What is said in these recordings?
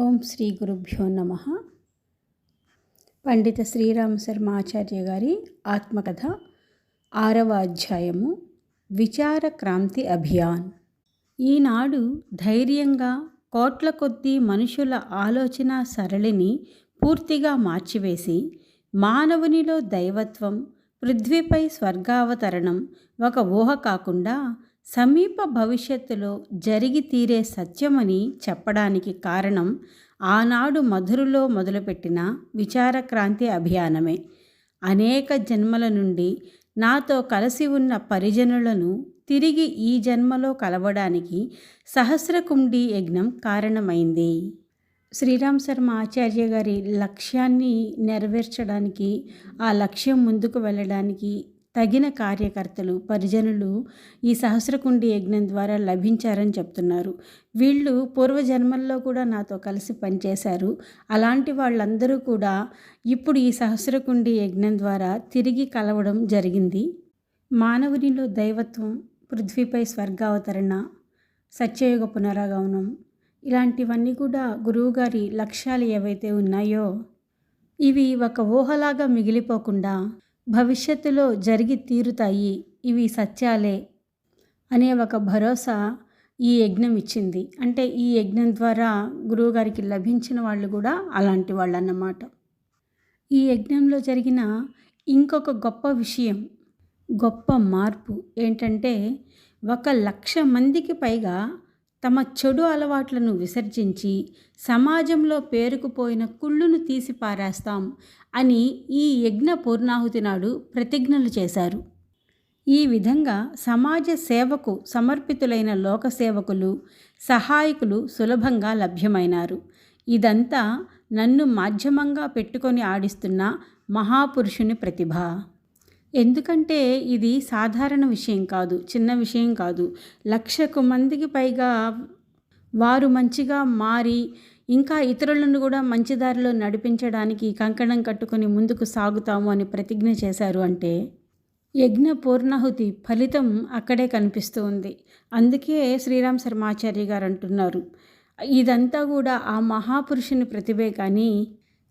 ఓం శ్రీ గురుభ్యో నమ. పండిత శ్రీరామ శర్మ ఆచార్య గారి ఆత్మకథ ఆరవ అధ్యాయము విచార క్రాంతి అభియాన్. ఈనాడు ధైర్యంగా కోట్ల కొద్దీ మనుషుల ఆలోచన సరళిని పూర్తిగా మార్చివేసి మానవునిలో దైవత్వం పృథ్వీపై స్వర్గావతరణం ఒక ఊహ కాకుండా సమీప భవిష్యత్తులో జరిగి తీరే సత్యమని చెప్పడానికి కారణం ఆనాడు మధురలో మొదలుపెట్టిన విచారక్రాంతి అభియానమే. అనేక జన్మల నుండి నాతో కలిసి ఉన్న పరిజనులను తిరిగి ఈ జన్మలో కలవడానికి సహస్రకుండి యజ్ఞం కారణమైంది. శ్రీరామ్ శర్మ ఆచార్య గారి లక్ష్యాన్ని నెరవేర్చడానికి ఆ లక్ష్యం ముందుకు వెళ్ళడానికి తగిన కార్యకర్తలు పరిజనులు ఈ సహస్రకుండి యజ్ఞం ద్వారా లభించారని చెప్తున్నారు. వీళ్ళు పూర్వజన్మల్లో కూడా నాతో కలిసి పనిచేశారు. అలాంటి వాళ్ళందరూ కూడా ఇప్పుడు ఈ సహస్రకుండి యజ్ఞం ద్వారా తిరిగి కలవడం జరిగింది. మానవునిలో దైవత్వం పృథ్వీపై స్వర్గావతరణ సత్యయుగ పునరాగమనం ఇలాంటివన్నీ కూడా గురువుగారి లక్ష్యాలు ఏవైతే ఉన్నాయో ఇవి ఒక ఊహలాగా మిగిలిపోకుండా భవిష్యత్తులో జరిగి తీరుతాయి. ఇవి సత్యాలే అనే ఒక భరోసా ఈ యజ్ఞం ఇచ్చింది. అంటే ఈ యజ్ఞం ద్వారా గురువుగారికి లభించిన వాళ్ళు కూడా అలాంటి వాళ్ళు అన్నమాట ఈ యజ్ఞంలో జరిగిన ఇంకొక గొప్ప విషయం గొప్ప మార్పు ఏంటంటే ఒక లక్ష మందికి పైగా తమ చెడు అలవాట్లను విసర్జించి సమాజంలో పేరుకుపోయిన కుళ్ళును తీసి పారేస్తాం అని ఈ యజ్ఞ పూర్ణాహుతి నాడు ప్రతిజ్ఞలు చేశారు. ఈ విధంగా సమాజ సేవకు సమర్పితులైన లోక సేవకులు సహాయకులు సులభంగా లభ్యమైనారు. ఇదంతా నన్ను మాధ్యమంగా పెట్టుకొని ఆడిస్తున్న మహాపురుషుని ప్రతిభ. ఎందుకంటే ఇది సాధారణ విషయం కాదు చిన్న విషయం కాదు. లక్షకు మందికి పైగా వారు మంచిగా మారి ఇంకా ఇతరులను కూడా మంచి దారిలో నడిపించడానికి కంకణం కట్టుకొని ముందుకు సాగుతాము అని ప్రతిజ్ఞ చేశారు అంటే యజ్ఞ పూర్ణాహుతి ఫలితం అక్కడే కనిపిస్తూ ఉంది. అందుకే శ్రీరామ్ శర్మాచార్య గారు అంటున్నారు ఇదంతా కూడా ఆ మహాపురుషుని ప్రతిభే కానీ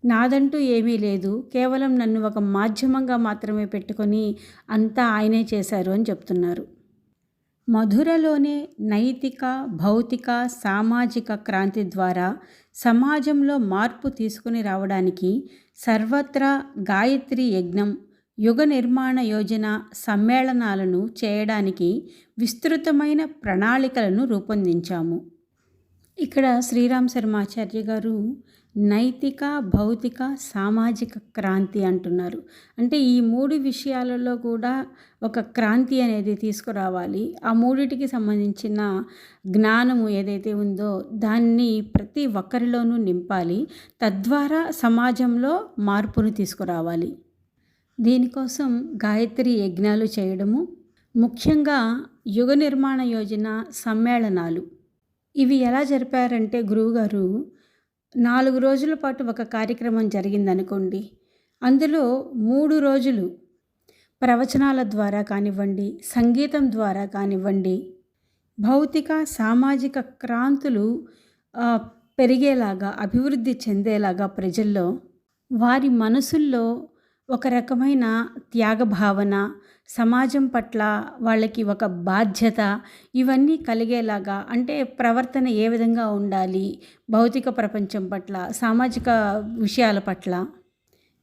నాదంటూ ఏమీ లేదు. కేవలం నన్ను ఒక మాధ్యమంగా మాత్రమే పెట్టుకొని అంతా ఆయనే చేశారు అని చెప్తున్నారు. మధురలోనే నైతిక భౌతిక సామాజిక క్రాంతి ద్వారా సమాజంలో మార్పు తీసుకుని రావడానికి సర్వత్రా గాయత్రి యజ్ఞం యుగ నిర్మాణ యోజన సమ్మేళనాలను చేయడానికి విస్తృతమైన ప్రణాళికలను రూపొందించాము. ఇక్కడ శ్రీరామ్ శర్మాచార్య గారు నైతిక భౌతిక సామాజిక క్రాంతి అంటున్నారు. అంటే ఈ మూడు విషయాలలో కూడా ఒక క్రాంతి అనేది తీసుకురావాలి. ఆ మూడిటికి సంబంధించిన జ్ఞానము ఏదైతే ఉందో దాన్ని ప్రతి ఒక్కరిలోనూ నింపాలి. తద్వారా సమాజంలో మార్పును తీసుకురావాలి. దీనికోసం గాయత్రి యజ్ఞాలు చేయడము ముఖ్యంగా యుగ నిర్మాణ యోజన సమ్మేళనాలు. ఇవి ఎలా జరిపారంటే గురువుగారు నాలుగు రోజుల పాటు ఒక కార్యక్రమం జరిగిందనుకోండి. అందులో మూడు రోజులు ప్రవచనాల ద్వారా కానివ్వండి సంగీతం ద్వారా కానివ్వండి భౌతిక సామాజిక క్రాంతులు పెరిగేలాగా అభివృద్ధి చెందేలాగా ప్రజల్లో వారి మనసుల్లో ఒక రకమైన త్యాగ భావన సమాజం పట్ల వాళ్ళకి ఒక బాధ్యత ఇవన్నీ కలిగేలాగా అంటే ప్రవర్తన ఏ విధంగా ఉండాలి భౌతిక ప్రపంచం పట్ల సామాజిక విషయాల పట్ల?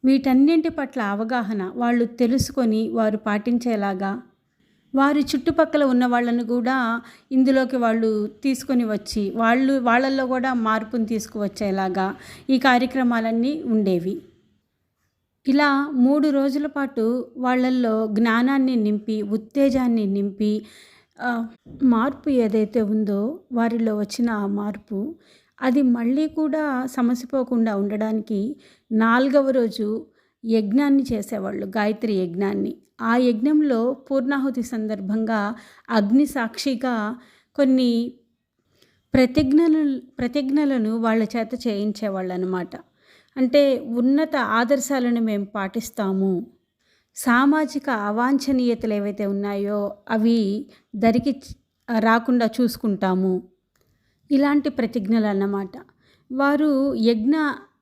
వీటన్నింటి పట్ల అవగాహన వాళ్ళు తెలుసుకొని వారు పాటించేలాగా? వారి చుట్టుపక్కల ఉన్న వాళ్ళను కూడా ఇందులోకి వాళ్ళు తీసుకొని వచ్చి వాళ్ళు వాళ్ళల్లో కూడా మార్పును తీసుకువచ్చేలాగా ఈ కార్యక్రమాలన్నీ ఉండేవి. ఇలా మూడు రోజుల పాటు వాళ్ళల్లో జ్ఞానాన్ని నింపి ఉత్తేజాన్ని నింపి మార్పు ఏదైతే ఉందో వారిలో వచ్చిన ఆ మార్పు అది మళ్ళీ కూడా సమసిపోకుండా ఉండడానికి నాలుగవ రోజు యజ్ఞాన్ని చేసేవాళ్ళు గాయత్రి యజ్ఞాన్ని. ఆ యజ్ఞంలో పూర్ణాహుతి సందర్భంగా అగ్ని సాక్షిగా కొన్ని ప్రతిజ్ఞలు ప్రతిజ్ఞలను వాళ్ళ చేత చేయించేవాళ్ళు అనమాట అంటే ఉన్నత ఆదర్శాలను మేము పాటిస్తాము. సామాజిక అవాంఛనీయతలు ఏవైతే ఉన్నాయో అవి దరికి రాకుండా చూసుకుంటాము. ఇలాంటి ప్రతిజ్ఞలు అన్నమాట వారు యజ్ఞ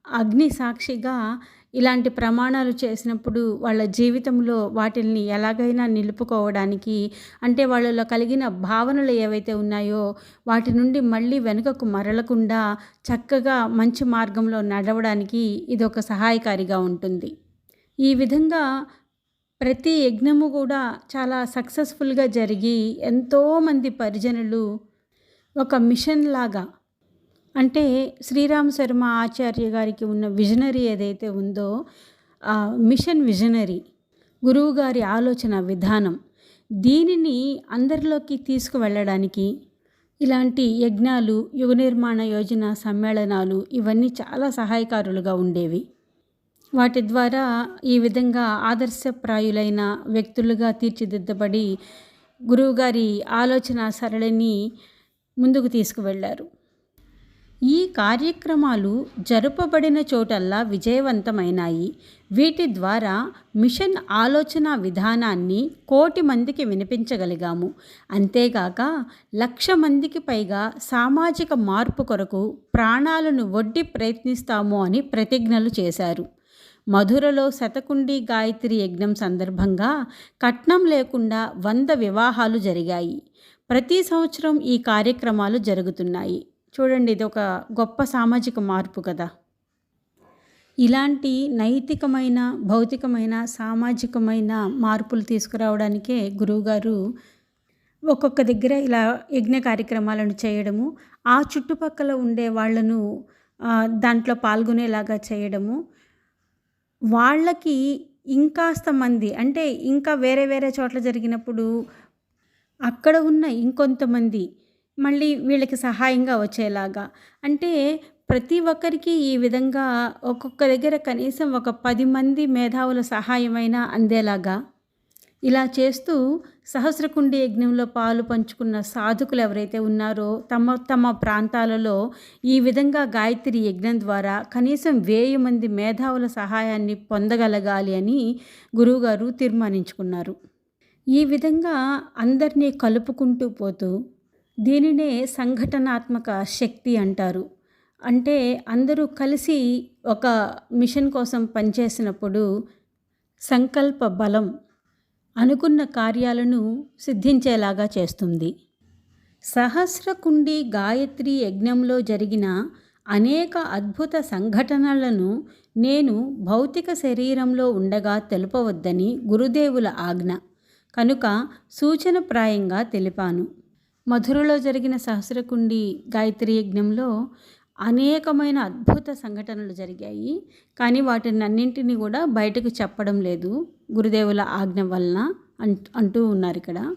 అగ్ని సాక్షిగా ఇలాంటి ప్రమాణాలు చేసినప్పుడు వాళ్ళ జీవితంలో వాటిల్ని ఎలాగైనా నిలుపుకోవడానికి అంటే వాళ్ళలో కలిగిన భావనలు ఏవైతే ఉన్నాయో వాటి నుండి మళ్ళీ వెనుకకు మరలకుండా చక్కగా మంచి మార్గంలో నడవడానికి ఇది ఒక సహాయకారిగా ఉంటుంది. ఈ విధంగా ప్రతి యజ్ఞము కూడా చాలా సక్సెస్ఫుల్గా జరిగి ఎంతోమంది పరిజనులు ఒక మిషన్ లాగా అంటే శ్రీరామ్ శర్మ ఆచార్య గారికి ఉన్న విజనరీ ఏదైతే ఉందో మిషన్ విజనరీ గురువుగారి ఆలోచన విధానం దీనిని అందరిలోకి తీసుకువెళ్ళడానికి ఇలాంటి యజ్ఞాలు యుగ నిర్మాణ యోజన సమ్మేళనాలు ఇవన్నీ చాలా సహాయకారులుగా ఉండేవి. వాటి ద్వారా ఈ విధంగా ఆదర్శప్రాయులైన వ్యక్తులుగా తీర్చిదిద్దబడి గురువుగారి ఆలోచన సరళిని ముందుకు తీసుకువెళ్ళారు. ఈ కార్యక్రమాలు జరుపబడిన చోటల్లా విజయవంతమైనాయి. వీటి ద్వారా మిషన్ ఆలోచన విధానాన్ని కోటి మందికి వినిపించగలిగాము. అంతేగాక లక్ష మందికి పైగా సామాజిక మార్పు కొరకు ప్రాణాలను వడ్డి ప్రయత్నిస్తాము అని ప్రతిజ్ఞలు చేశారు. మధురలో శతకుండి గాయత్రి యజ్ఞం సందర్భంగా కట్నం లేకుండా వంద వివాహాలు జరిగాయి. ప్రతి సంవత్సరం ఈ కార్యక్రమాలు జరుగుతున్నాయి. చూడండి ఇది ఒక గొప్ప సామాజిక మార్పు కదా. ఇలాంటి నైతికమైన భౌతికమైన సామాజికమైన మార్పులు తీసుకురావడానికే గురువుగారు ఒక్కొక్క దగ్గర ఇలా యజ్ఞ కార్యక్రమాలను చేయడము ఆ చుట్టుపక్కల ఉండే వాళ్ళను దాంట్లో పాల్గొనేలాగా చేయడము వాళ్ళకి ఇంకాస్త మంది అంటే ఇంకా వేరే వేరే చోట్ల జరిగినప్పుడు అక్కడ ఉన్న ఇంకొంతమంది మళ్ళీ వీళ్ళకి సహాయంగా వచ్చేలాగా. అంటే ప్రతి ఒక్కరికి ఈ విధంగా ఒక్కొక్క దగ్గర కనీసం ఒక పది మంది మేధావుల సహాయమైనా అందేలాగా. ఇలా చేస్తూ సహస్రకుండి యజ్ఞంలో పాలు పంచుకున్న సాధకులు ఎవరైతే ఉన్నారో తమ తమ ప్రాంతాలలో ఈ విధంగా గాయత్రి యజ్ఞం ద్వారా కనీసం వేయి మంది మేధావుల సహాయాన్ని పొందగలగాలి అని గురువుగారు తీర్మానించుకున్నారు. ఈ విధంగా అందరినీ కలుపుకుంటూ పోతూ దీనినే సంఘటనాత్మక శక్తి అంటారు. అంటే అందరూ కలిసి ఒక మిషన్ కోసం పనిచేసినప్పుడు సంకల్ప బలం అనుకున్న కార్యాలను సిద్ధించేలాగా చేస్తుంది. సహస్రకుండి గాయత్రి యజ్ఞంలో జరిగిన అనేక అద్భుత సంఘటనలను నేను భౌతిక శరీరంలో ఉండగా తెలుపవద్దని గురుదేవుల ఆజ్ఞ. కనుక సూచనప్రాయంగా తెలిపాను. మధురలో జరిగిన సహస్రకుండి గాయత్రి యజ్ఞంలో అనేకమైన అద్భుత సంఘటనలు జరిగాయి. కానీ వాటిని అన్నింటినీ కూడా బయటకు చెప్పడం లేదు. గురుదేవుల ఆజ్ఞ వలన అంటూ ఉన్నారు ఇక్కడ.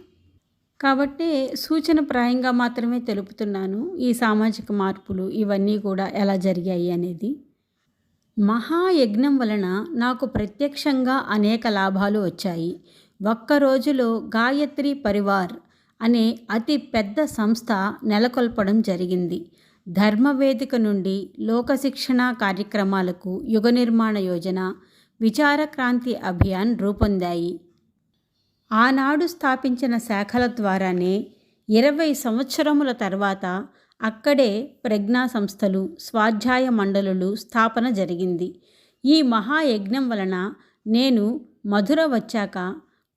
కాబట్టి సూచన ప్రాయంగా మాత్రమే తెలుపుతున్నాను ఈ సామాజిక మార్పులు ఇవన్నీ కూడా ఎలా జరిగాయి అనేది. మహాయజ్ఞం వలన నాకు ప్రత్యక్షంగా అనేక లాభాలు వచ్చాయి. ఒక్క రోజులో గాయత్రి పరివార్ అనే అతి పెద్ద సంస్థ నెలకొల్పడం జరిగింది. ధర్మవేదిక నుండి లోకశిక్షణ కార్యక్రమాలకు యుగ నిర్మాణ యోజన విచారక్రాంతి అభియాన్ రూపొందాయి. ఆనాడు స్థాపించిన శాఖల ద్వారానే ఇరవై సంవత్సరముల తర్వాత అక్కడే ప్రజ్ఞా సంస్థలు స్వాధ్యాయ మండలులు స్థాపన జరిగింది. ఈ మహాయజ్ఞం వలన నేను మధుర వచ్చాక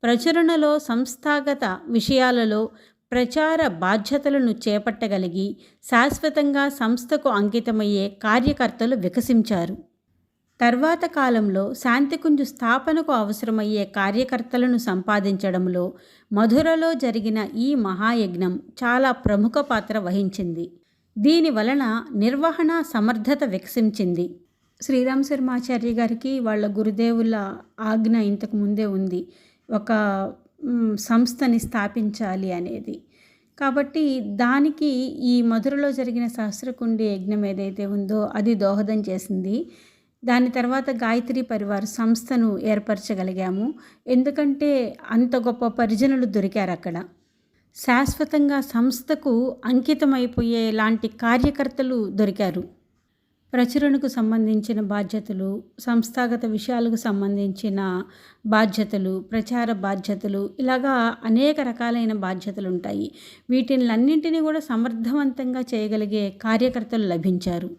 ప్రచురణలో సంస్థాగత విషయాలలో ప్రచార బాధ్యతలను చేపట్టగలిగి శాశ్వతంగా సంస్థకు అంకితమయ్యే కార్యకర్తలు వికసించారు. తర్వాత కాలంలో శాంతికుంజు స్థాపనకు అవసరమయ్యే కార్యకర్తలను సంపాదించడంలో మధురలో జరిగిన ఈ మహాయజ్ఞం చాలా ప్రముఖ పాత్ర వహించింది. దీని వలన నిర్వహణ సమర్థత వికసించింది. శ్రీరామ్ శర్మాచార్య గారికి వాళ్ళ గురుదేవుల ఆజ్ఞ ఇంతకు ముందే ఉంది. ఒక సంస్థని స్థాపించాలి అనేది. కాబట్టి దానికి ఈ మధురలో జరిగిన సహస్రకుండి యజ్ఞం ఏదైతే ఉందో అది దోహదం చేసింది. దాని తర్వాత గాయత్రి పరివార్ సంస్థను ఏర్పరచగలిగాము. ఎందుకంటే అంత గొప్ప పరిజనులు దొరికారు అక్కడ. శాశ్వతంగా సంస్థకు అంకితమైపోయే లాంటి కార్యకర్తలు దొరికారు. ప్రచురణకు సంబంధించిన బాధ్యతలు సంస్థాగత విషయాలకు సంబంధించిన బాధ్యతలు ప్రచార బాధ్యతలు ఇలాగా అనేక రకాలైన బాధ్యతలు ఉంటాయి వీటినన్నింటినీ కూడా సమర్థవంతంగా చేయగలిగే కార్యకర్తలు లభించారు.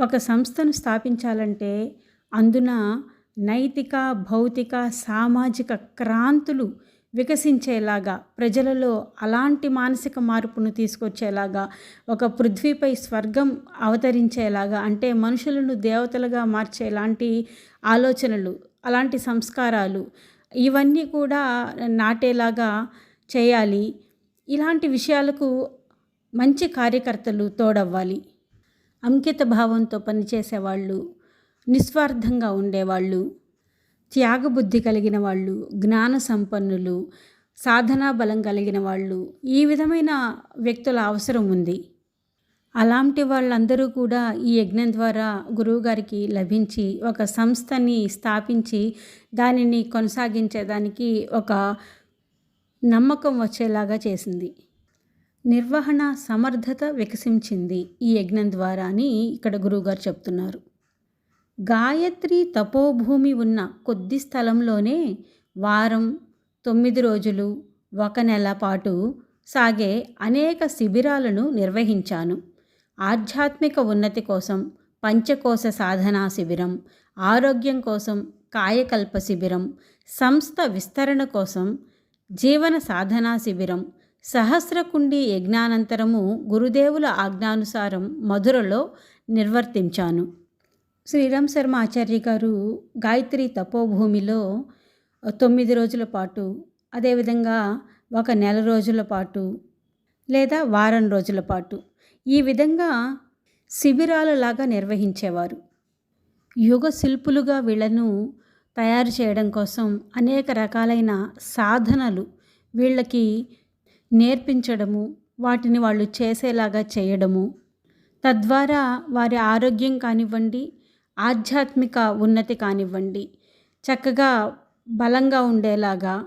ఒక సంస్థను స్థాపించాలంటే అందున నైతిక భౌతిక సామాజిక క్రాంతులు వికసించేలాగా ప్రజలలో అలాంటి మానసిక మార్పును తీసుకొచ్చేలాగా ఒక పృథ్వీపై స్వర్గం అవతరించేలాగా అంటే మనుషులను దేవతలుగా మార్చేలాంటి ఆలోచనలు అలాంటి సంస్కారాలు ఇవన్నీ కూడా నాటేలాగా చేయాలి. ఇలాంటి విషయాలకు మంచి కార్యకర్తలు తోడవ్వాలి. అంకిత భావంతో పనిచేసేవాళ్ళు నిస్వార్థంగా ఉండేవాళ్ళు త్యాగబుద్ధి కలిగిన వాళ్ళు జ్ఞాన సంపన్నులు సాధనా బలం కలిగిన వాళ్ళు ఈ విధమైన వ్యక్తుల అవసరం ఉంది. అలాంటి వాళ్ళందరూ కూడా ఈ యజ్ఞం ద్వారా గురువుగారికి లభించి ఒక సంస్థని స్థాపించి దానిని కొనసాగించేదానికి ఒక నమ్మకం వచ్చేలాగా చేసింది. నిర్వహణ సమర్థత వికసించింది ఈ యజ్ఞం ద్వారా అని ఇక్కడ గురువుగారు చెప్తున్నారు. గాయత్రి తపోభూమి ఉన్న కొద్ది స్థలంలోనే వారం తొమ్మిది రోజులు ఒక నెల పాటు సాగే అనేక శిబిరాలను నిర్వహించాను. ఆధ్యాత్మిక ఉన్నతి కోసం పంచకోశ సాధనా శిబిరం ఆరోగ్యం కోసం కాయకల్ప శిబిరం సంస్థ విస్తరణ కోసం జీవన సాధనా శిబిరం సహస్రకుండి యజ్ఞానంతరము గురుదేవుల ఆజ్ఞానుసారం మధురలో నిర్వర్తించాను. శ్రీరామ్ శర్మ ఆచార్య గారు గాయత్రి తపోభూమిలో తొమ్మిది రోజుల పాటు అదేవిధంగా ఒక నెల రోజుల పాటు లేదా వారం రోజుల పాటు ఈ విధంగా శిబిరాలలాగా నిర్వహించేవారు. యుగ శిల్పులుగా వీళ్ళను తయారు చేయడం కోసం అనేక రకాలైన సాధనలు వీళ్ళకి నేర్పించడము వాటిని వాళ్ళు చేసేలాగా చేయడము తద్వారా వారి ఆరోగ్యం కానివ్వండి ఆధ్యాత్మిక ఉన్నతి కానివ్వండి చక్కగా బలంగా ఉండేలాగా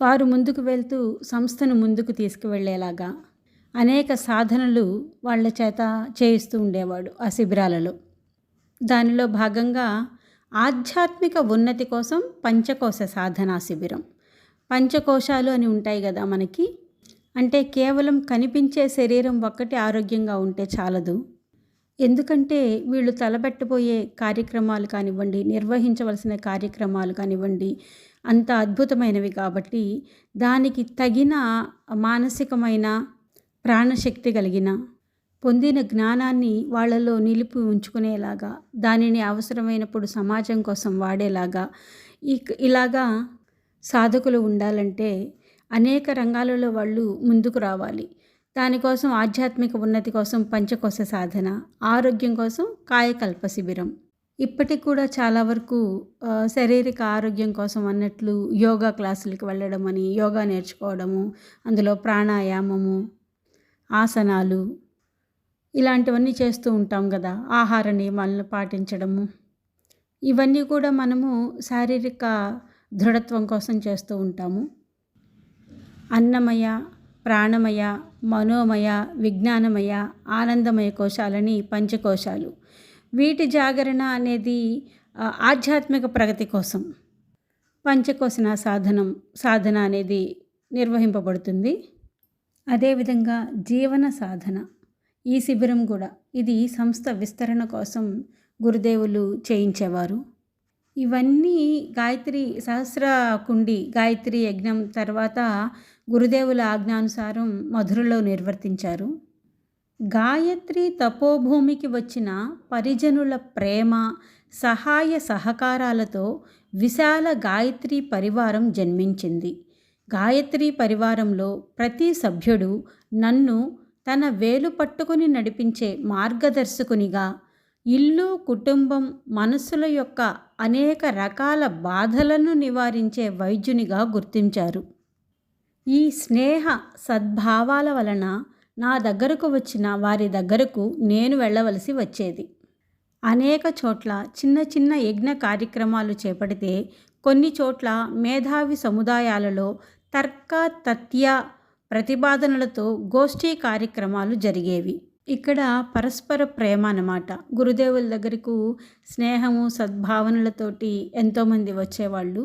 వారు ముందుకు వెళ్తూ సంస్థను ముందుకు తీసుకువెళ్ళేలాగా అనేక సాధనలు వాళ్ళ చేత చేయిస్తూ ఉండేవాడు ఆ శిబిరాలలో. దానిలో భాగంగా ఆధ్యాత్మిక ఉన్నతి కోసం పంచకోశ సాధనా శిబిరం. పంచకోశాలు అని ఉంటాయి కదా మనకి అంటే కేవలం కనిపించే శరీరం ఒక్కటి ఆరోగ్యంగా ఉంటే చాలదు. ఎందుకంటే వీళ్ళు తలబెట్టబోయే కార్యక్రమాలు కానివ్వండి నిర్వహించవలసిన కార్యక్రమాలు కానివ్వండి అంత అద్భుతమైనవి కాబట్టి దానికి తగిన మానసికమైన ప్రాణశక్తి కలిగిన పొందిన జ్ఞానాన్ని వాళ్ళలో నిలిపి ఉంచుకునేలాగా దానిని అవసరమైనప్పుడు సమాజం కోసం వాడేలాగా ఇలాగా సాధకులు ఉండాలంటే అనేక రంగాలలో వాళ్ళు ముందుకు రావాలి. దానికోసం ఆధ్యాత్మిక ఉన్నతి కోసం పంచకోశ సాధన ఆరోగ్యం కోసం కాయకల్ప శిబిరం. ఇప్పటికి కూడా చాలా వరకు శారీరక ఆరోగ్యం కోసం అన్నట్లు యోగా క్లాసులకి వెళ్ళడం అని యోగా నేర్చుకోవడము అందులో ప్రాణాయామము ఆసనాలు ఇలాంటివన్నీ చేస్తూ ఉంటాం కదా ఆహార నియమాలను పాటించడము. ఇవన్నీ కూడా మనము శారీరక దృఢత్వం కోసం చేస్తూ ఉంటాము. అన్నమయ ప్రాణమయ మనోమయ విజ్ఞానమయ ఆనందమయ కోశాలని పంచకోశాలు. వీటి జాగరణ అనేది ఆధ్యాత్మిక ప్రగతి కోసం. పంచకోశన సాధనం సాధన అనేది నిర్వహింపబడుతుంది. అదేవిధంగా జీవన సాధన ఈ శిబిరం కూడా. ఇది సంస్థ విస్తరణ కోసం గురుదేవులు చేయించేవారు. ఇవన్నీ గాయత్రి సహస్ర కుండి గాయత్రి యజ్ఞం తర్వాత గురుదేవుల ఆజ్ఞానుసారం మధురలో నిర్వర్తించారు. గాయత్రి తపోభూమికి వచ్చిన పరిజనుల ప్రేమ సహాయ సహకారాలతో విశాల గాయత్రి పరివారం జన్మించింది. గాయత్రి పరివారంలో ప్రతి సభ్యుడు నన్ను తన వేలు పట్టుకుని నడిపించే మార్గదర్శకునిగా ఇల్లు కుటుంబం మనస్సుల యొక్క అనేక రకాల బాధలను నివారించే వైద్యునిగా గుర్తించారు. ఈ స్నేహ సద్భావాల వలన నా దగ్గరకు వచ్చిన వారి దగ్గరకు నేను వెళ్ళవలసి వచ్చేది. అనేక చోట్ల చిన్న చిన్న యజ్ఞ కార్యక్రమాలు చేపడితే కొన్ని చోట్ల మేధావి సముదాయాలలో తర్క తత్య ప్రతిపాదనలతో గోష్ఠీ కార్యక్రమాలు జరిగేవి. ఇక్కడ పరస్పర ప్రేమ అన్నమాట. గురుదేవుల దగ్గరకు స్నేహము సద్భావనలతోటి ఎంతోమంది వచ్చేవాళ్ళు.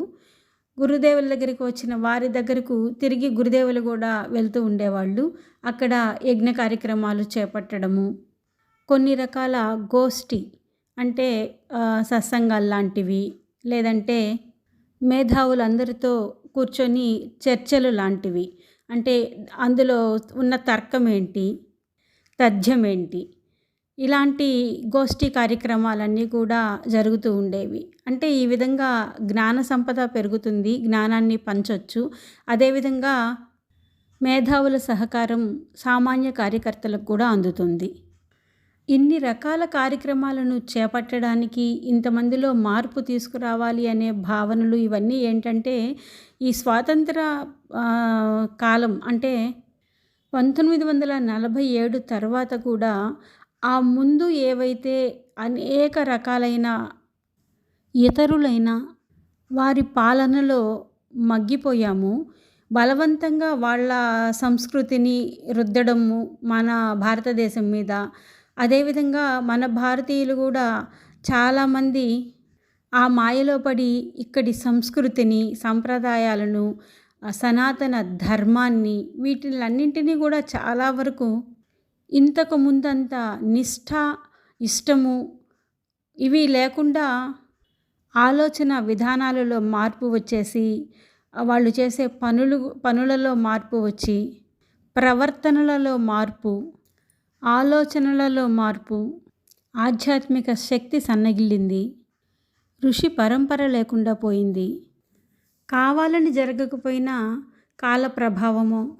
గురుదేవుల దగ్గరికి వచ్చిన వారి దగ్గరకు తిరిగి గురుదేవులు కూడా వెళ్తూ ఉండేవాళ్ళు. అక్కడ యజ్ఞ కార్యక్రమాలు చేపట్టడము. కొన్ని రకాల గోష్ఠి అంటే సత్సంగాలు లాంటివి లేదంటే మేధావులందరితో కూర్చొని చర్చలు లాంటివి. అంటే అందులో ఉన్న తర్కం ఏంటి? తథ్యం ఏంటి? ఇలాంటి గోష్ఠి కార్యక్రమాలన్నీ కూడా జరుగుతూ ఉండేవి. అంటే ఈ విధంగా జ్ఞాన సంపద పెరుగుతుంది జ్ఞానాన్ని పంచవచ్చు అదేవిధంగా మేధావుల సహకారం సామాన్య కార్యకర్తలకు కూడా అందుతుంది. ఇన్ని రకాల కార్యక్రమాలను చేపట్టడానికి ఇంతమందిలో మార్పు తీసుకురావాలి అనే భావనలు ఇవన్నీ ఏంటంటే ఈ స్వాతంత్ర కాలం అంటే పంతొమ్మిది వందల నలభై ఏడు తర్వాత కూడా ఆ ముందు ఏవైతే అనేక రకాలైన ఇతరులైన వారి పాలనలో మగ్గిపోయాము. బలవంతంగా వాళ్ళ సంస్కృతిని రుద్దడము మన భారతదేశం మీద. అదేవిధంగా మన భారతీయులు కూడా చాలామంది ఆ మాయలో పడి ఇక్కడి సంస్కృతిని సంప్రదాయాలను సనాతన ధర్మాన్ని వీటిలన్నింటినీ కూడా చాలా వరకు ఇంతకు ముందంత నిష్ఠ ఇష్టము ఇవి లేకుండా ఆలోచన విధానాలలో మార్పు వచ్చేసి వాళ్ళు చేసే పనులు పనులలో మార్పు వచ్చి ప్రవర్తనలలో మార్పు ఆలోచనలలో మార్పు ఆధ్యాత్మిక శక్తి సన్నగిల్లింది ఋషి పరంపర లేకుండా పోయింది. కావాలని జరగకపోయినా కాల ప్రభావము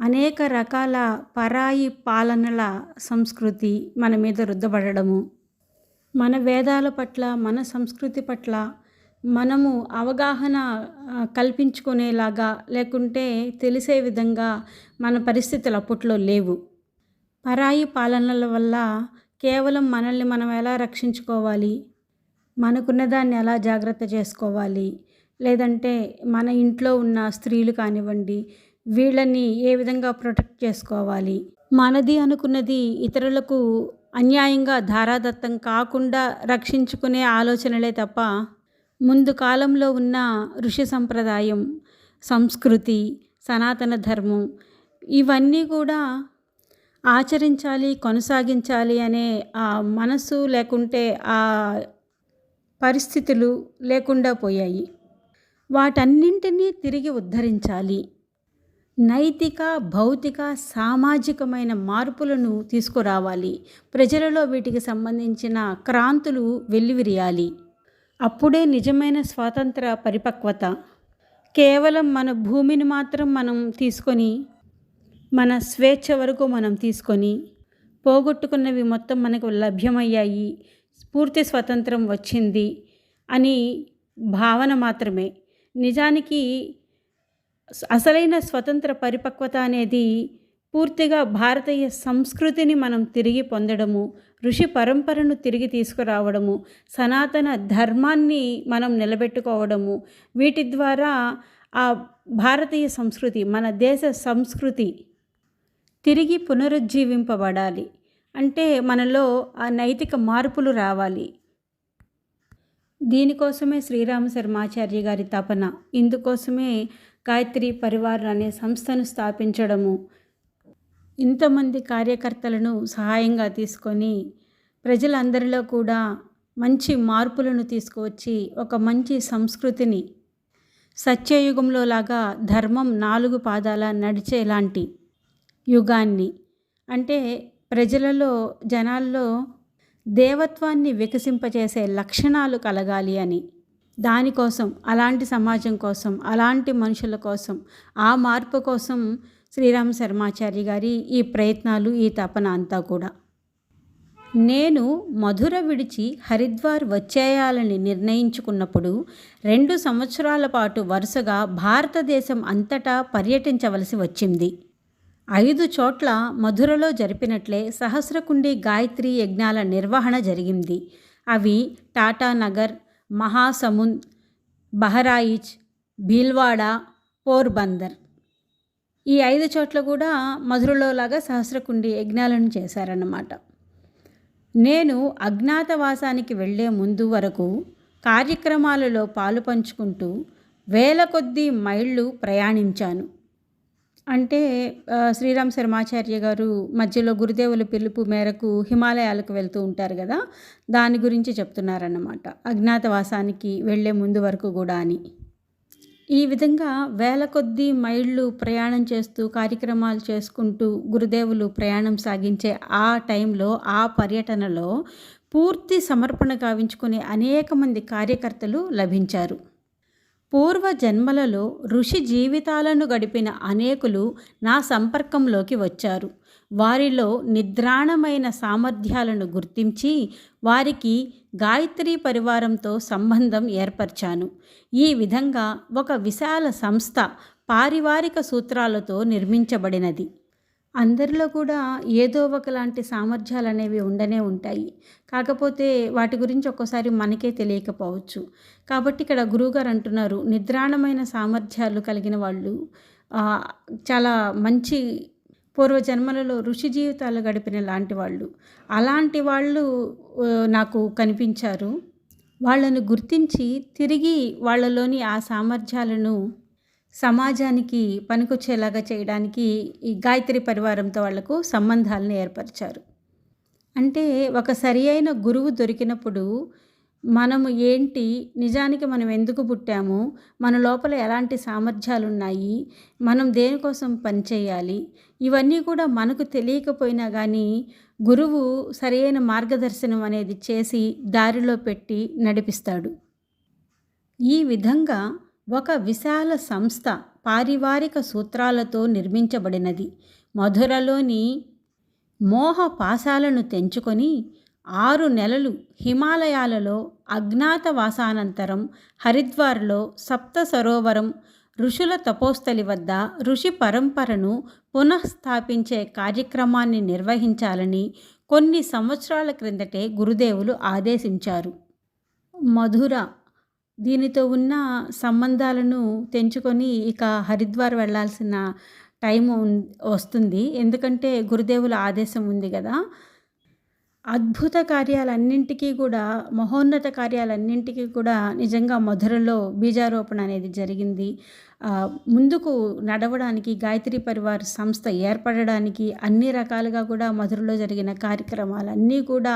అనేక రకాల పరాయి పాలనల సంస్కృతి మన మీద రుద్దబడము మన వేదాల పట్ల మన సంస్కృతి పట్ల మనము అవగాహన కల్పించుకునేలాగా లేకుంటే తెలిసే విధంగా మన పరిస్థితులు అప్పట్లో లేవు. పరాయి పాలనల వల్ల కేవలం మనల్ని మనం ఎలా రక్షించుకోవాలి? మనకున్న దాన్ని ఎలా జాగ్రత్త చేసుకోవాలి? లేదంటే మన ఇంట్లో ఉన్న స్త్రీలు కానివ్వండి వీళ్ళని ఏ విధంగా ప్రొటెక్ట్ చేసుకోవాలి? మనది అనుకున్నది ఇతరులకు అన్యాయంగా ధారాదత్తం కాకుండా రక్షించుకునే ఆలోచనలే తప్ప ముందు కాలంలో ఉన్న ఋషి సంప్రదాయం సంస్కృతి సనాతన ధర్మం ఇవన్నీ కూడా ఆచరించాలి కొనసాగించాలి అనే ఆ మనసు లేకుంటే ఆ పరిస్థితులు లేకుండా పోయాయి. వాటన్నింటినీ తిరిగి ఉద్ధరించాలి. నైతిక భౌతిక సామాజికమైన మార్పులను తీసుకురావాలి. ప్రజలలో వీటికి సంబంధించిన క్రాంతులు వెల్లివిరియాలి. అప్పుడే నిజమైన స్వాతంత్ర పరిపక్వత. కేవలం మన భూమిని మాత్రం మనం తీసుకొని మన స్వేచ్ఛ వరకు మనం తీసుకొని పోగొట్టుకున్నవి మొత్తం మనకు లభ్యమయ్యాయి. పూర్తి స్వతంత్రం వచ్చింది అని భావన మాత్రమే. నిజానికి అసలైన స్వతంత్ర పరిపక్వత అనేది పూర్తిగా భారతీయ సంస్కృతిని మనం తిరిగి పొందడము ఋషి పరంపరను తిరిగి తీసుకురావడము సనాతన ధర్మాన్ని మనం నిలబెట్టుకోవడము వీటి ద్వారా ఆ భారతీయ సంస్కృతి మన దేశ సంస్కృతి తిరిగి పునరుజ్జీవింపబడాలి. అంటే మనలో ఆ నైతిక మార్పులు రావాలి. దీనికోసమే శ్రీరామ శర్మాచార్య గారి తపన. ఇందుకోసమే గాయత్రి పరివార్ అనే సంస్థను స్థాపించడము. ఇంతమంది కార్యకర్తలను సహాయంగా తీసుకొని ప్రజలందరిలో కూడా మంచి మార్పులను తీసుకువచ్చి ఒక మంచి సంస్కృతిని సత్యయుగంలో లాగా ధర్మం నాలుగు పాదాల నడిచేలాంటి యుగాన్ని. అంటే ప్రజలలో జనాల్లో దేవత్వాన్ని వికసింపచేసే లక్షణాలు కలగాలి అని. దానికోసం అలాంటి సమాజం కోసం అలాంటి మనుషుల కోసం ఆ మార్పు కోసం శ్రీరామ శర్మాచారి గారి ఈ ప్రయత్నాలు ఈ తపన అంతా కూడా. నేను మధుర విడిచి హరిద్వార్ వచ్చేయాలని నిర్ణయించుకున్నప్పుడు రెండు సంవత్సరాల పాటు వరుసగా భారతదేశం అంతటా పర్యటించవలసి వచ్చింది. ఐదు చోట్ల మధురలో జరిపినట్లే సహస్రకుండి గాయత్రి యజ్ఞాల నిర్వహణ జరిగింది. అవి టాటానగర్ మహాసముంద్ బహరాయిచ్ భీల్వాడ పోర్బందర్. ఈ ఐదు చోట్ల కూడా మధురలో లాగా సహస్రకుండి యజ్ఞాలను చేశారన్నమాట. నేను అజ్ఞాతవాసానికి వెళ్ళే ముందు వరకు కార్యక్రమాలలో పాలు పంచుకుంటూ వేల కొద్దీ మైళ్ళు ప్రయాణించాను. అంటే శ్రీరామ్ శర్మాచార్య గారు మధ్యలో గురుదేవుల పిలుపు మేరకు హిమాలయాలకు వెళ్తూ ఉంటారు కదా దాని గురించి చెప్తున్నారన్నమాట. అజ్ఞాతవాసానికి వెళ్ళే ముందు వరకు కూడా అని. ఈ విధంగా వేల కొద్దీ మైళ్ళు ప్రయాణం చేస్తూ కార్యక్రమాలు చేసుకుంటూ గురుదేవులు ప్రయాణం సాగించే ఆ టైంలో ఆ పర్యటనలో పూర్తి సమర్పణ గావించుకునే అనేక మంది కార్యకర్తలు లభించారు. పూర్వ జన్మలలో ఋషి జీవితాలను గడిపిన అనేకులు నా సంపర్కంలోకి వచ్చారు. వారిలో నిద్రాణమైన సామర్థ్యాలను గుర్తించి వారికి గాయత్రి పరివారంతో సంబంధం ఏర్పరిచాను. ఈ విధంగా ఒక విశాల సంస్థ పారివారిక సూత్రాలతో నిర్మించబడినది. అందరిలో కూడా ఏదో ఒకలాంటి సామర్థ్యాలు అనేవి ఉండనే ఉంటాయి. కాకపోతే వాటి గురించి ఒక్కోసారి మనకే తెలియకపోవచ్చు. కాబట్టి ఇక్కడ గురువుగారు అంటున్నారు నిద్రాణమైన సామర్థ్యాలు కలిగిన వాళ్ళు చాలా మంచి పూర్వజన్మలలో ఋషి జీవితాలు గడిపిన లాంటి వాళ్ళు. అలాంటి వాళ్ళు నాకు కనిపించారు. వాళ్ళను గుర్తించి తిరిగి వాళ్ళలోని ఆ సామర్థ్యాలను సమాజానికి పనికొచ్చేలాగా చేయడానికి ఈ గాయత్రి పరివారంతో వాళ్ళకు సంబంధాలను ఏర్పరిచారు. అంటే ఒక సరి అయిన గురువు దొరికినప్పుడు మనము ఏంటి నిజానికి మనం ఎందుకు పుట్టాము మన లోపల ఎలాంటి సామర్థ్యాలు ఉన్నాయి మనం దేనికోసం పనిచేయాలి ఇవన్నీ కూడా మనకు తెలియకపోయినా కానీ గురువు సరైన మార్గదర్శనం అనేది చేసి దారిలో పెట్టి నడిపిస్తాడు. ఈ విధంగా ఒక విశాల సంస్థ పారివారిక సూత్రాలతో నిర్మించబడినది. మధురలోని మోహ పాశాలను తెంచుకొని ఆరు నెలలు హిమాలయాలలో అజ్ఞాతవాసానంతరం హరిద్వార్లో సప్త సరోవరం ఋషుల తపోస్థలి వద్ద ఋషి పరంపరను పునఃస్థాపించే కార్యక్రమాన్ని నిర్వహించాలని కొన్ని సంవత్సరాల క్రిందటే గురుదేవులు ఆదేశించారు. మధుర దీనితో ఉన్న సంబంధాలను తెంచుకొని ఇక హరిద్వార్ వెళ్ళాల్సిన టైం వస్తుంది. ఎందుకంటే గురుదేవుల ఆదేశం ఉంది కదా. అద్భుత కార్యాలన్నింటికీ కూడా మహోన్నత కార్యాలన్నింటికీ కూడా నిజంగా మధురలో బీజారోపణ అనేది జరిగింది. ముందుకు నడవడానికి గాయత్రి పరివార్ సంస్థ ఏర్పడడానికి అన్ని రకాలుగా కూడా మధురలో జరిగిన కార్యక్రమాలన్నీ కూడా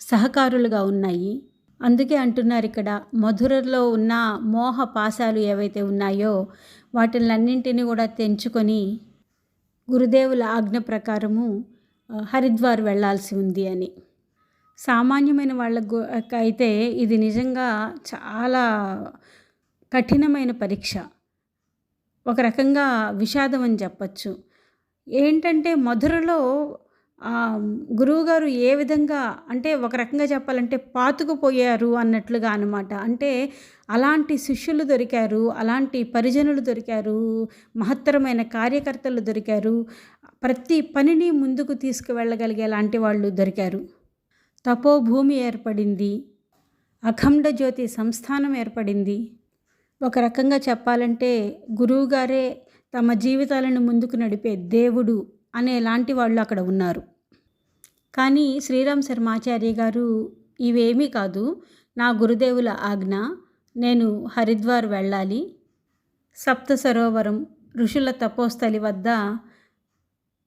సహకారులుగా ఉన్నాయి. అందుకే అంటున్నారు ఇక్కడ మధురలో ఉన్న మోహ పాశాలు ఏవైతే ఉన్నాయో వాటిలన్నింటినీ కూడా తెంచుకొని గురుదేవుల ఆజ్ఞ ప్రకారము హరిద్వార్ వెళ్ళాల్సి ఉంది అని. సామాన్యమైన వాళ్ళకు అయితే ఇది నిజంగా చాలా కఠినమైన పరీక్ష. ఒక రకంగా విషాదం అని చెప్పచ్చు. ఏంటంటే మధురలో గురువుగారు ఏ విధంగా అంటే ఒక రకంగా చెప్పాలంటే పాతుకుపోయారు అన్నట్లుగా అనమాట అంటే అలాంటి శిష్యులు దొరికారు అలాంటి పరిజనులు దొరికారు మహత్తరమైన కార్యకర్తలు దొరికారు ప్రతి పనిని ముందుకు తీసుకువెళ్ళగలిగే లాంటి వాళ్ళు దొరికారు. తపోభూమి ఏర్పడింది అఖండ జ్యోతి సంస్థానం ఏర్పడింది. ఒక రకంగా చెప్పాలంటే గురువుగారే తమ జీవితాలను ముందుకు నడిపే దేవుడు అనేలాంటి వాళ్ళు అక్కడ ఉన్నారు. కానీ శ్రీరామ్ శర్మాచార్య గారు ఇవేమీ కాదు నా గురుదేవుల ఆజ్ఞ నేను హరిద్వార్ వెళ్ళాలి. సప్త సరోవరం ఋషుల తపోస్థలి వద్ద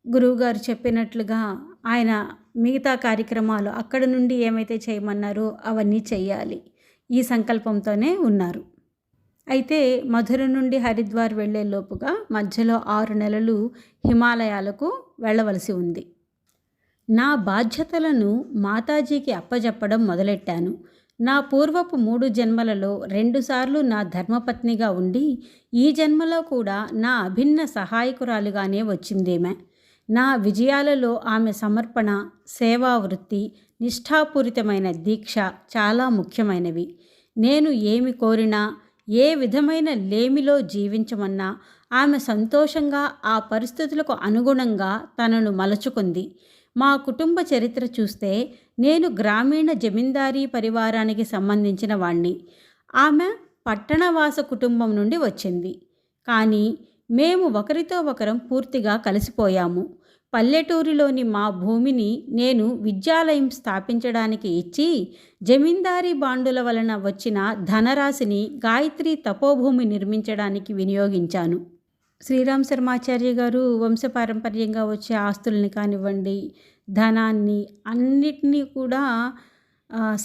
గురువుగారు చెప్పినట్లుగా ఆయన మిగతా కార్యక్రమాలు అక్కడ నుండి ఏమైతే చేయమన్నారో అవన్నీ చేయాలి ఈ సంకల్పంతోనే ఉన్నారు. అయితే మధుర నుండి హరిద్వార్ వెళ్ళేలోపుగా మధ్యలో ఆరు నెలలు హిమాలయాలకు వెళ్ళవలసి ఉంది. నా బాధ్యతలను మాతాజీకి అప్పజెప్పడం మొదలెట్టాను. నా పూర్వపు మూడు జన్మలలో రెండుసార్లు నా ధర్మపత్నిగా ఉండి ఈ జన్మలో కూడా నా అభిన్న సహాయకురాలుగానే వచ్చిందేమే. నా విజయాలలో ఆమె సమర్పణ సేవా వృత్తి నిష్ఠాపూరితమైన దీక్ష చాలా ముఖ్యమైనవి. నేను ఏమి కోరినా ఏ విధమైన లేమిలో జీవించమన్నా ఆమె సంతోషంగా ఆ పరిస్థితులకు అనుగుణంగా తనను మలచుకుంది. మా కుటుంబ చరిత్ర చూస్తే నేను గ్రామీణ జమీందారీ పరివారానికి సంబంధించిన వాణ్ణి. ఆమె పట్టణవాస కుటుంబం నుండి వచ్చింది. కానీ మేము ఒకరితో ఒకరం పూర్తిగా కలిసిపోయాము. పల్లెటూరిలోని మా భూమిని నేను విద్యాలయం స్థాపించడానికి ఇచ్చి జమీందారీ బాండుల వలన వచ్చిన ధనరాశిని గాయత్రి తపోభూమి నిర్మించడానికి వినియోగించాను. శ్రీరామ్ శర్మాచార్య గారు వంశపారంపర్యంగా వచ్చే ఆస్తుల్ని కానివ్వండి ధనాన్ని అన్నిటినీ కూడా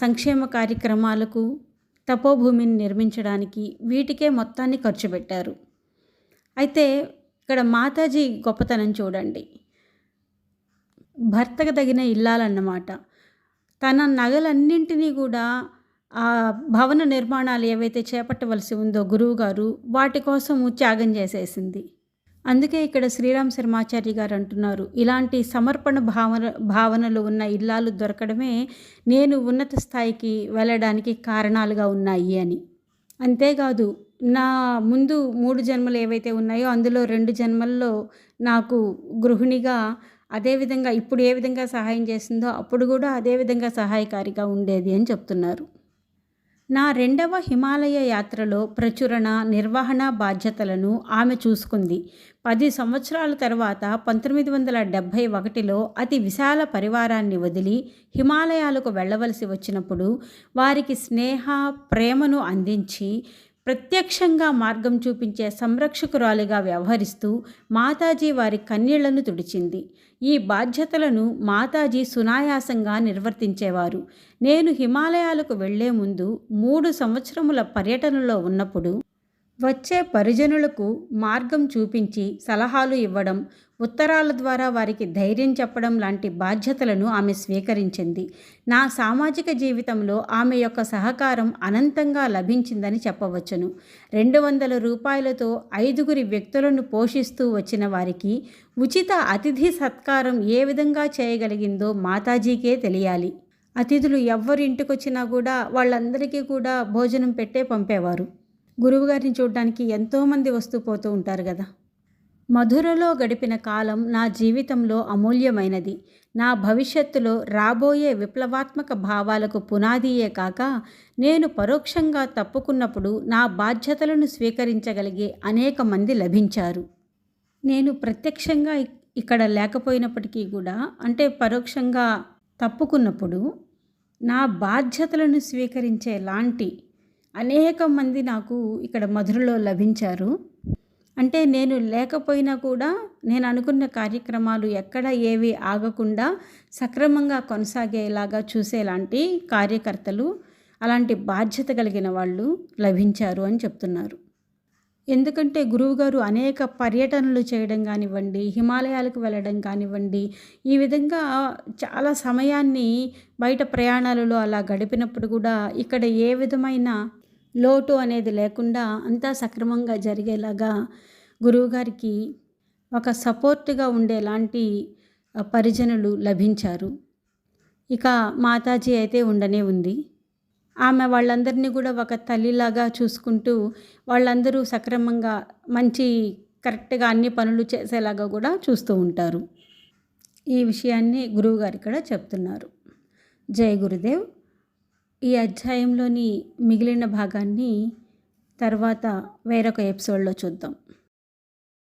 సంక్షేమ కార్యక్రమాలకు తపోభూమిని నిర్మించడానికి వీటికే మొత్తాన్ని ఖర్చు పెట్టారు. అయితే ఇక్కడ మాతాజీ గొప్పతనం చూడండి. భర్తకు తగిన ఇల్లాలన్నమాట. తన నగలన్నింటినీ కూడా ఆ భవన నిర్మాణాలు ఏవైతే చేపట్టవలసి ఉందో గురువుగారు వాటి కోసం త్యాగం చేసేసింది. అందుకే ఇక్కడ శ్రీరామ్ శర్మాచార్య గారు అంటున్నారు ఇలాంటి సమర్పణ భావన భావనలు ఉన్న ఇల్లాలు దొరకడమే నేను ఉన్నత స్థాయికి వెళ్ళడానికి కారణాలుగా ఉన్నాయి అని. అంతేకాదు నా ముందు మూడు జన్మలు ఏవైతే ఉన్నాయో అందులో రెండు జన్మల్లో నాకు గృహిణిగా అదేవిధంగా ఇప్పుడు ఏ విధంగా సహాయం చేసిందో అప్పుడు కూడా అదే విధంగా సహాయకారిగా ఉండేది అని చెప్తున్నారు. నా రెండవ హిమాలయ యాత్రలో ప్రచురణ నిర్వహణ బాధ్యతలను ఆమె చూసుకుంది. పది సంవత్సరాల తర్వాత పంతొమ్మిది వందల డెబ్భై ఒకటిలో అతి విశాల పరివారాన్ని వదిలి హిమాలయాలకు వెళ్ళవలసి వచ్చినప్పుడు వారికి స్నేహ ప్రేమను అందించి ప్రత్యక్షంగా మార్గం చూపించే సంరక్షకురాలిగా వ్యవహరిస్తూ మాతాజీ వారి కన్నీళ్ళను తుడిచింది. ఈ బాధ్యతలను మాతాజీ సునాయాసంగా నిర్వర్తించేవారు. నేను హిమాలయాలకు వెళ్ళే ముందు మూడు సంవత్సరముల పర్యటనలో ఉన్నప్పుడు వచ్చే పరిజనులకు మార్గం చూపించి సలహాలు ఇవ్వడం ఉత్తరాల ద్వారా వారికి ధైర్యం చెప్పడం లాంటి బాధ్యతలను ఆమె స్వీకరించింది. నా సామాజిక జీవితంలో ఆమె యొక్క సహకారం అనంతంగా లభించిందని చెప్పవచ్చును. రెండు వందల రూపాయలతో ఐదుగురి వ్యక్తులను పోషిస్తూ వచ్చిన వారికి ఉచిత అతిథి సత్కారం ఏ విధంగా చేయగలిగిందో మాతాజీకే తెలియాలి. అతిథులు ఎవ్వరు ఇంటికొచ్చినా కూడా వాళ్ళందరికీ కూడా భోజనం పెట్టే పంపేవారు. గురువుగారిని చూడడానికి ఎంతోమంది వస్తూ పోతూ ఉంటారు కదా. మధురలో గడిపిన కాలం నా జీవితంలో అమూల్యమైనది. నా భవిష్యత్తులో రాబోయే విప్లవాత్మక భావాలకు పునాదియే కాక నేను పరోక్షంగా తప్పుకున్నప్పుడు నా బాధ్యతలను స్వీకరించగలిగే అనేక మంది లభించారు. నేను ప్రత్యక్షంగా ఇక్కడ లేకపోయినప్పటికీ కూడా అంటే పరోక్షంగా తప్పుకున్నప్పుడు నా బాధ్యతలను స్వీకరించే లాంటి అనేక మంది నాకు ఇక్కడ మధురలో లభించారు. అంటే నేను లేకపోయినా కూడా నేను అనుకున్న కార్యక్రమాలు ఎక్కడ ఏవి ఆగకుండా సక్రమంగా కొనసాగేలాగా చూసేలాంటి కార్యకర్తలు అలాంటి బాధ్యత కలిగిన వాళ్ళు లభించారు అని చెప్తున్నారు. ఎందుకంటే గురువుగారు అనేక పర్యటనలు చేయడం కానివ్వండి హిమాలయాలకు వెళ్ళడం కానివ్వండి ఈ విధంగా చాలా సమయాన్ని బయట ప్రయాణాలలో అలా గడిపినప్పుడు కూడా ఇక్కడ ఏ విధమైన లోటు అనేది లేకుండా అంతా సక్రమంగా జరిగేలాగా గురువుగారికి ఒక సపోర్ట్గా ఉండేలాంటి పరిజనులు లభించారు. ఇక మాతాజీ అయితే ఉండనే ఉంది. ఆమె వాళ్ళందరినీ కూడా ఒక తల్లిలాగా చూసుకుంటూ వాళ్ళందరూ సక్రమంగా మంచి కరెక్ట్గా అన్ని పనులు చేసేలాగా కూడా చూస్తూ ఉంటారు. ఈ విషయాన్ని గురువుగారు ఇక్కడ చెప్తున్నారు. జయ గురుదేవ్. ఈ అధ్యాయంలోని మిగిలిన భాగాన్ని తర్వాత వేరొక ఎపిసోడ్లో చూద్దాం.